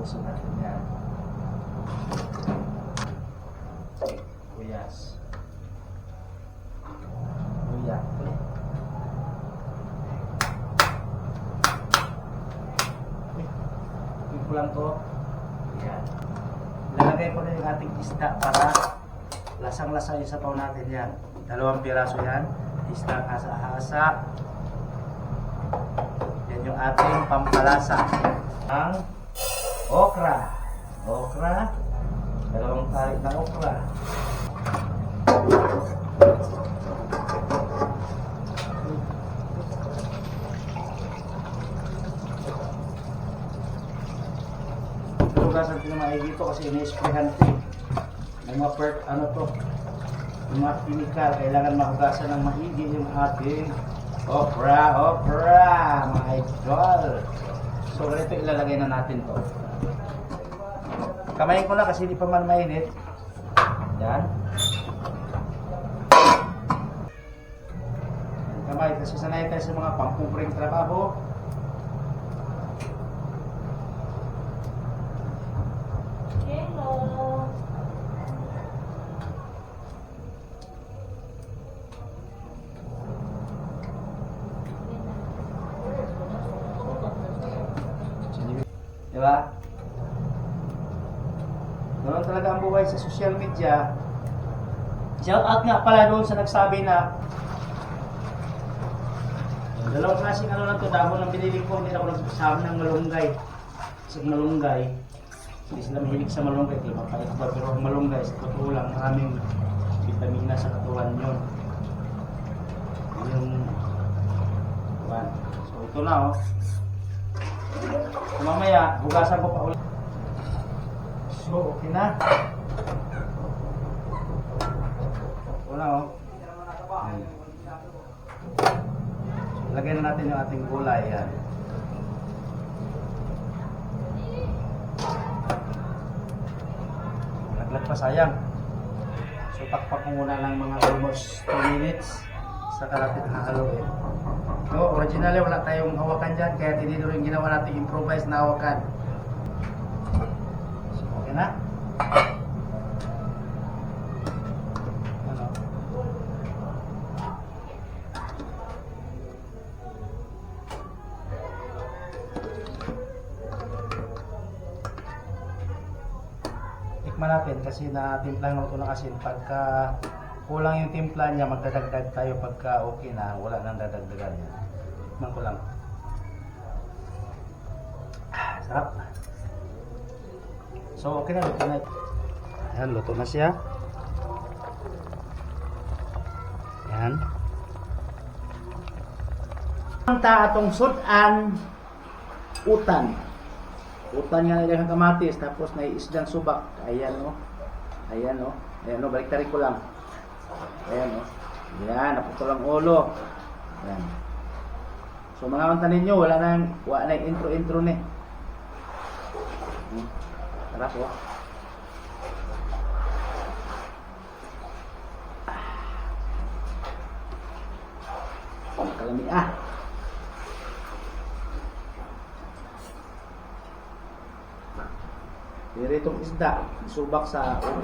puso natin yan. Buyas. Buyak. Yung kulang to. Yan. Lalagay ko na yung ating isda para lasang-lasa yung sapaw natin yan. Dalawang piraso yan. Isda hasa-hasa. Yan yung ating pampalasa. Ang okra. Okra. Dalawang tarik na okra. Hugasan ko na maigi ito kasi ina-sprayhan ito eh. Mga perk, ano to, yung mga chemical, kailangan mahugasan ng maigi yung ating okra, okra, mga idol. So, ganito ilalagay na natin to. Kamayin ko lang kasi hindi pa man mainit. Yan. Kamay, kasi sanay tayo sa mga pangkumpring trabaho. Hello. Di ba? Ganun talaga ang buhay sa social media. Shout out nga pala doon sa nagsabi na dalawang klaseng ano lang to, dahon ng binili ko, hindi ako nagsasama ng malunggay. Sa malunggay, hindi sila mahilig sa malunggay, di ba? Pait ba? Pero ang malunggay, sa totoo lang, maraming vitamina sa katawan yun. Yung, one. So ito na oh. So, mamaya, hugasan ko pa ulit. So, okay na. Wala oh. Ayan. So, lagay na natin yung ating gulay. Yan. Laglag pa sayang. So, takpak ko muna ng mga almost 2 minutes. Saka natin hahaluin. No, originally wala tayong hawakan dyan, kaya tinidor yung ginawa natin improvise na hawakan. So, okay na? Ano? Tikman natin kasi na timpla ng ng asin. Pagka kulang yung timpla niya, magdadagdag tayo pagka okay na, wala nang dadagdagan niya. Tikman ko lang. Ah, sarap. So, okay na, luto na. Ayan, luto na siya. Ayan. Ang taatong sudan, utan. Utan nga nila kamatis, tapos may isdang subak. Ayan o. Ayan o. Ayan o, baliktarin ko lang. Ayan o. Ayan, naputol ang ulo. Ayan. So mga unta ninyo, wala nang, wala na intro-intro ni. Hmm. Sarap o. Kalami ah. Pero itong isda, subak sa utan.